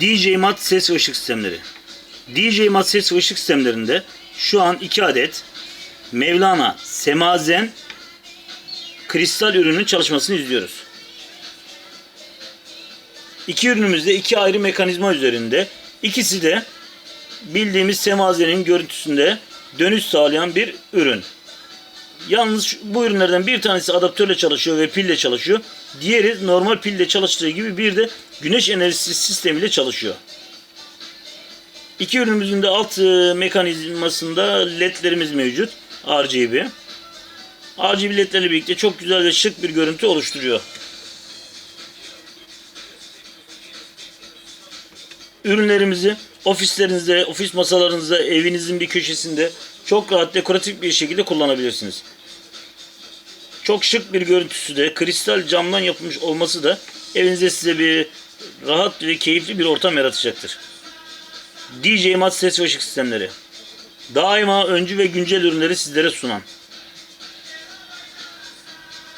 DJ Mat ses ve ışık sistemleri. DJ Mat ses ve ışık sistemlerinde şu an 2 adet Mevlana Semazen kristal ürünün çalışmasını izliyoruz. İki ürünümüz de iki ayrı mekanizma üzerinde. İkisi de bildiğimiz semazenin görüntüsünde dönüş sağlayan bir ürün. Yalnız bu ürünlerden bir tanesi adaptörle çalışıyor ve pille çalışıyor. Diğeri normal pille çalıştığı gibi bir de güneş enerjisi sistemiyle çalışıyor. İki ürünümüzün de alt e, mekanizmasında ledlerimiz mevcut. RGB. RGB ledlerle birlikte çok güzel ve şık bir görüntü oluşturuyor. Ürünlerimizi ofislerinizde, ofis masalarınızda, evinizin bir köşesinde çok rahat dekoratif bir şekilde kullanabilirsiniz. Çok şık bir görüntüsü de kristal camdan yapılmış olması da evinizde size bir rahat ve keyifli bir ortam yaratacaktır. DJ Mat ses ve ışık sistemleri. Daima öncü ve güncel ürünleri sizlere sunan